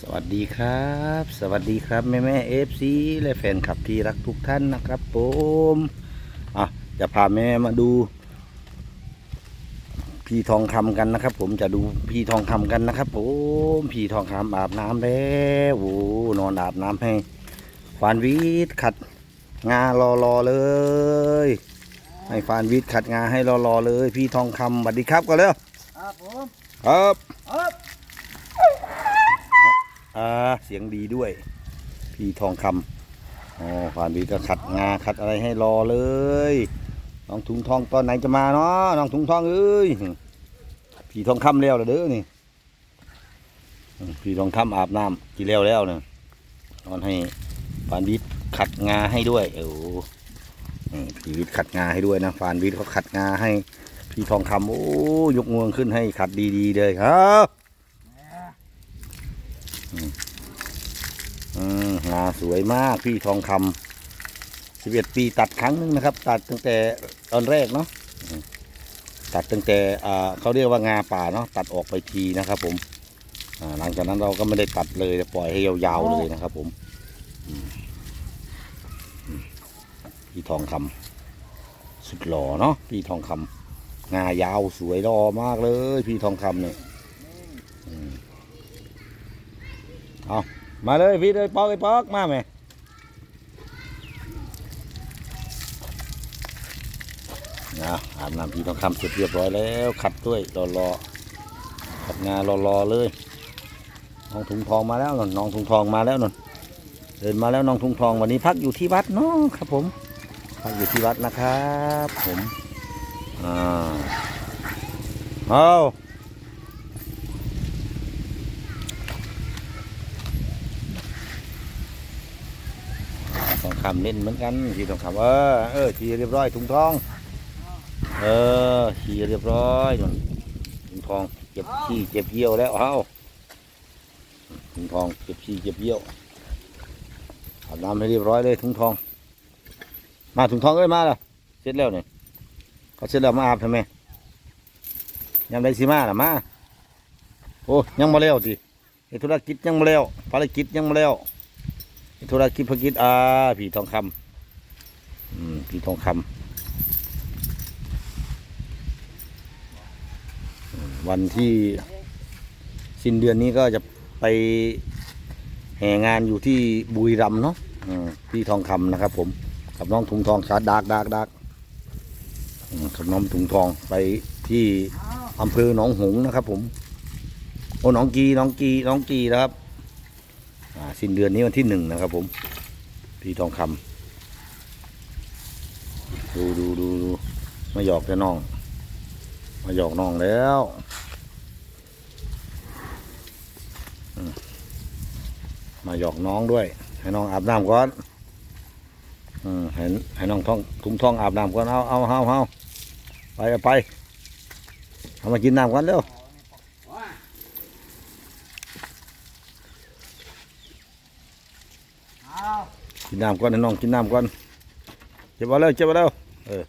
สวัสดีครับ สวัสดีครับแม่แม่เอฟซีและแฟนคลับที่รักทุกท่านนะครับผมอะจะพาแม่มาดู พี่ทองคำกันนะครับ ผมจะดูพี่ทองคำกันนะครับผมพี่ทองคำอาบน้ำแล้วโอ้นอนอาบน้ำให้ฟานวิทย์ขัดงารอรอๆเลยให้ฟานวิทย์ขัดงาให้รอรอๆเลย พี่ทองคำสวัสดีครับก็แล้วครับผมครับครับ อ่าเสียงดีด้วย พี่ทองคำอ๋อฟานวิทย์ก็ขัดงาขัดอะไรให้รอเลย น้องถุงทองตอนไหนจะมาเนาะน้องถุงทองเอ้ยพี่ทองคำแล้วเหรอเด้อนี่พี่ทองคำอาบน้ำกี่แล้วแล้วเนี่ยตอนให้ฟานวิทย์ขัดงาให้ด้วยโอ้โหนี่พี่วิทย์ขัดงาให้ด้วยนะฟานวิทย์เขาขัดงาให้ พี่ทองคำโอ้ยกงวงขึ้นให้ขัดดีๆเลยครับอืม งาสวยมากพี่ทองคำสิบเอ็ดปีตัดครั้งหนึงนะครับ ตัดตั้งแต่ตอนแรกเนาะตัดตั้งแต่เขาเรียกว่างาป่าเนาะตัดออกไปทีนะครับผมหลังจากนั้นเราก็ไม่ได้ตัดเลยปล่อยให้ยาวๆเลยนะครับ ผมพี่ทองคำสุดหล่อเนาะพี่ทองคำงายาวสวยรอมากเลย พี่ทองคำเนี่ยเอา มาเลยพี่เลยปอกไอ้ปอกมาไหมนะอาบน้ำพี่ทองคำเสร็จเรียบร้อยแล้ว ขัดด้วยรอรอขัดงานรอรอเลยน้องถุงทองมาแล้วนนน้องถุงทองมาแล้วนนเดินมาแล้วน้องถุงทองวันนี้พักอยู่ที่วัดเนาะครับผมพักอยู่ที่วัดนะครับ ผมอ่าเอา ทองคำเล่นเหมือนกันพี่ทองคำเออเออทีเรียบร้อยถุงทอง เออขี่เรียบร้อยนถุงทองเก็บขี้เก็บเยี่ยวแล้วเอาถุงทองเก็บขี้เก็บเยี่ยวอาบน้ำให้เรียบร้อยเลยถุงทอง มาถุงทองเอ้ยมาแล้วเสร็จแล้วเนี่ยเขาเสร็จแล้วมาอาบทำไมยังได้สิมาล่ะมาโอ้ยังมาแล้วสิธุรกิจยังมาแล้วภารกิจยังมาแล้ว ธุรกิจภกิจอ่าผีทองคำอืมผีทองคำวันที่สิ้นเดือนนี้ก็จะไปแห่งานอยู่ที่บุรีรัมย์เนาะอืมที่ทองคำนะครับ ผมกับน้องถุงทองชาดากดากดากกับน้องถุงทองไปที่อำเภอหนองหงส์นะครับ ผมโอ้หนองกีหนองกีหนองกีนะครับ สิ้นเดือนนี้วันที่หนึ่งนะครับ ผมพี่ทองคำดูดูดูดูมาหยอกแต่น้อง มาหยอกน้องแล้วมาหยอกน้องด้วย ให้น้องอาบน้ำก่อนอให้ให้น้องท้องถุงท้องอาบน้ำก่อนเอาเอาเอาเอาไปเอาไปเอามากินน้ำก่อนเร็ว เอา กินน้ำก่อนให้น้องกินน้ำก่อนเจ็บเอาเร็วเจ็บเอาเร็วเออ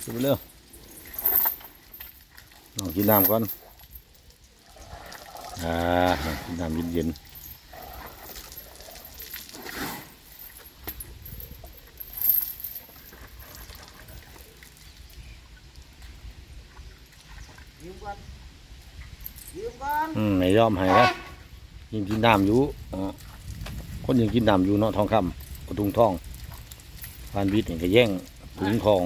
เจ็บเอาเร็วน้องกินน้ำก่อนอ่ากินน้ำเย็นๆยืมก่อนยืมก่อนอืมไม่ยอมให้นะยิงกินน้ำอยู่อ๋อ คนยิงกินน้ำอยู่เนาะทองคำกระทุงทองพานวิทย์นี่ก็แย่งถุงทอง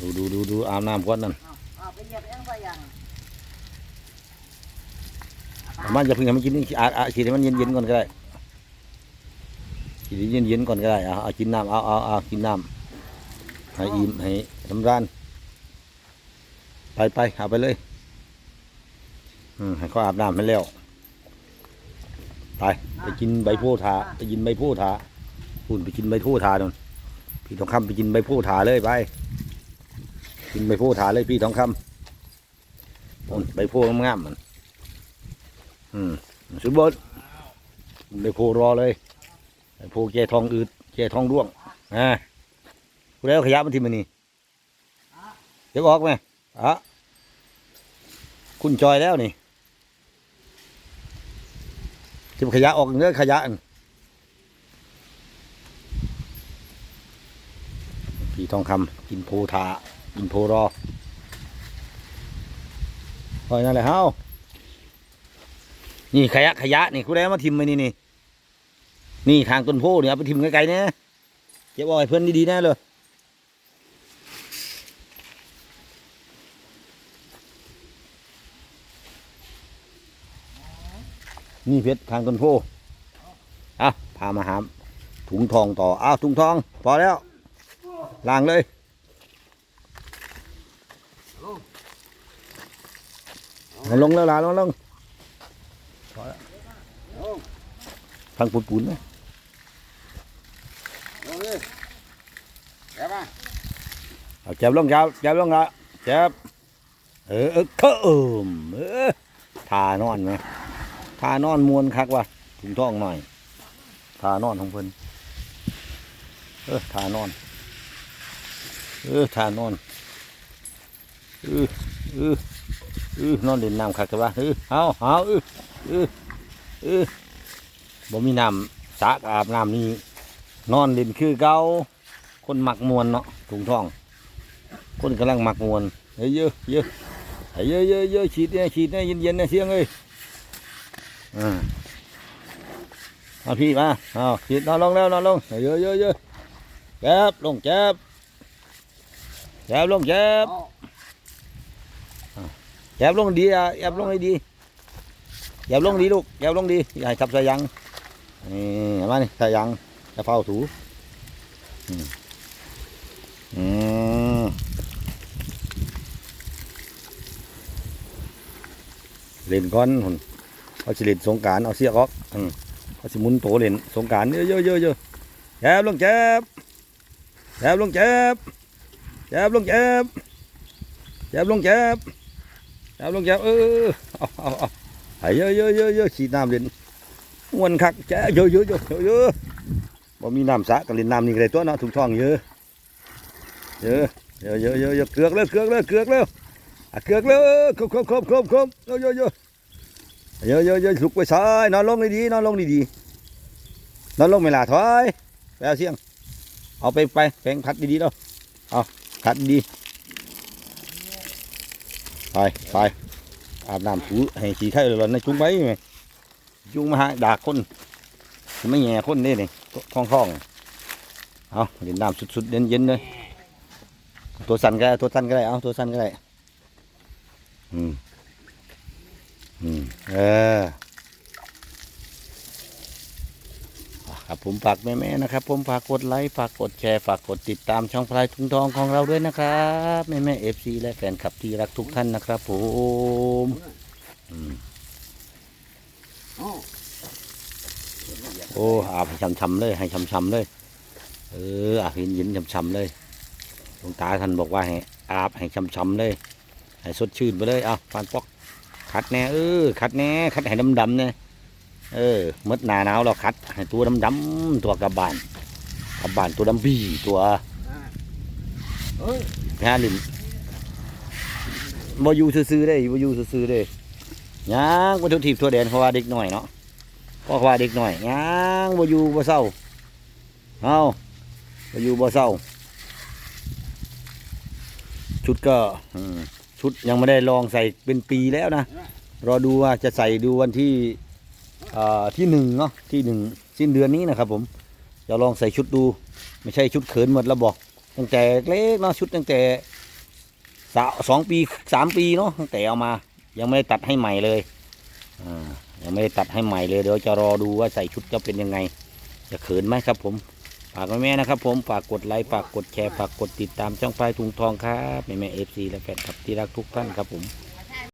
ดูดูดูดูอาบน้ำก่อนนั่นเอาเอาไปเหยียบเองไปยังเอามันจะเพิ่งให้มันกินนี่อาอาฉีดให้มันเย็นเย็นๆก่อนก็ได้ฉีดให้เย็นเย็นๆก่อนก็ได้เอาเอากินน้ำเอาเอาเอากินน้ำให้อิ่มให้สำราญไปไปเอาไปเลย อืมให้เขาอาบน้ำให้แล้ว ไปไปกินใบโพธิ์ถาไปกินใบโพธิ์ถาคุณไปกินใบโพธิ์ถานนพี่ทองคำไปกินใบโพธิ์ถาเลยไป กินใบโพธิ์ถาเลยพี่ทองคำโน่นใบโพธิ์งามๆมันอืมสุดบดใบโพรอเลยใบโพแก่ทองอืดแก่ทองร่วงอ่ากูแล้วขยะมันที่มันนี่เดี๋ยวออกไหมอะคุณจอยแล้วนี่ เก็บขยะออกเนื้อขยะอันพี่ทองคำกินโพธากินโพรอพอยนั่นแหละเฮานี่ขยะขยะนี่กูได้มาทิมไปนี่นี่นี่ทางต้นโพเนี่ยเอาไปทิมไกลๆเนี่ยเก็บเอาไว้เพื่อนดีๆแน่เลย นี่เพชรทางต้นโพอะพามาหาถุงทองต่ออ้าวถุงทอง พอแล้วล้างเลยเอาลงแล้วล่ะลงลงพอแล้วทางปูนๆไหมลงเลยแกมาจับลงจับจับลงละจับเออเออเคิมเออทานอนไหม ทานอนมวนคักว่ะถุงทองหน่อยทานอนของเพิ่นเออทานอน เออทานอนเออเออเออนอนเล่นน้ำคักแต่ว่าเออเอาเอาเออเออเออบ่มีน้ำสระอาบน้ำนี่นอนเล่นคือเก่าคนหมักมวนเนาะถุงทอง คนกำลังหมักมวนเฮ้ยเยอะเยอะเฮ้ยเยอะเยอะเยอะฉีดเนี่ยฉีดเนี่ยเย็นเย็นๆเนี่ยเสียงเอ้ย อ่าเอาพี่มาเอาฉีดนอนลงแล้วนอนลงเยอะเยอะเยอะแจ็บลงแจ็บแจ็บลงแจ็บเอาแจ็บลงดีอะแจ็บลงให้ดีแจ็บลงดีลูกแจ็บลงดีอย่าให้ทับสายังนี่เห็นไหมนี่สายังจะเฝ้าถูอืมเล่นก้อนหุ่น เอาสิเล่นสงการเอาเสียกออกอืมเอาสิมุนโตเล่นสงการเยอะเยอะเยอะเยอะแจ็บลงแจ็บแจ็บลงแจ็บแจ็บลงแจ็บแจ็บลงแจ็บแจ็บลงแจ็บเออเอาเอาเอาเยอะเยอะเยอะเยอะฉีดน้ำเล่นม้วนคักแจ็บเยอะเยอะเยอะเยอะบ่มีน้ำสะก็เล่นน้ำนี่ก็ได้ตัวเนาะถุงทองเยอะเยอะเยอะเยอะเยอะเกือกเลยเกือกเลยเกือกเลยอะเกือกเลยครบครบครบครบครบเยอะเยอะ เยอะเยอะเยอะลุกไปซ้ายนอนลงดีๆนอนลงดีๆนอนลงไม่ลาถอยไปเอาเสียง เอาไปไปแปรงพัดดีๆเนาะเอาพัดดีไปไปอาบน้ำถูให้ขี้ไข่เลยนะจุ้งไว้ไหมจุงมาหาดากคนไม่แง่คนนี่นี่คล่องคล่องๆเอาเล่นน้ำสุดๆเย็นๆเลยตัวสั่นก็ได้ตัวสั่นก็ได้เอาตัวสั่นก็ได้อืม เออครับผมฝากแม่ๆนะครับ ผมฝากกดไลค์ฝากกดแชร์ฝากกดติดตามช่องพลายทุงทองของเราด้วยนะครับแม่แม่เอฟซีและแฟนคลับที่รักทุกท่านนะครับ ผมโอ้อาบให้ช้ำๆเลย ให้ช้ำๆเลย เอออาบเย็นช้ำๆเลยหลวงตาท่านบอกว่าให้อาบให้ช้ำๆเลยให้สดชื่นไปเลยเอาฟานปอก ขัดแน่เออขัดแน่ขัดให้ดำๆเนี่ยเออมดหนาหนาวเราขัดให้ตัวดำๆตัวกระบานกระบานตัวดำบีตัวเอ้ยแพ้ลินบ่อยู่ซื่อๆได้บอยู่ซื่อๆได้ย่างวัตถุถีบตัวแดนเพราะว่าเด็กหน่อยเนาะเพราะว่าเด็กหน่อยย่างบอยู่บ่เศร้าเอาบอยู่บ่เศร้าชุดก็อืม ชุดยังไม่ได้ลองใส่เป็นปีแล้วนะ รอดูว่าจะใส่ดูวันที่ที่หนึ่งเนาะที่หนึ่งสิ้นเดือนนี้นะครับผมจะลองใส่ชุดดู ไม่ใช่ชุดเขินหมดแล้วบอก ตั้งแต่เล็กเนาะชุดตั้งแต่สาสองปีสามปีเนาะตั้งแต่เอามา ยังไม่ได้ตัดให้ใหม่เลยอยังไม่ได้ตัดให้ใหม่เลยเดี๋ยวจะรอดูว่าใส่ชุดจะเป็นยังไง จะเขินไหมครับผมากแม่ๆนะครับ ผมฝากกดไลค์ฝากกดแชร์ฝากกดติดตามช่องพายทุงทองครับแม่แม่เอฟซีและแฟนคลับที่รักทุกท่านครับผม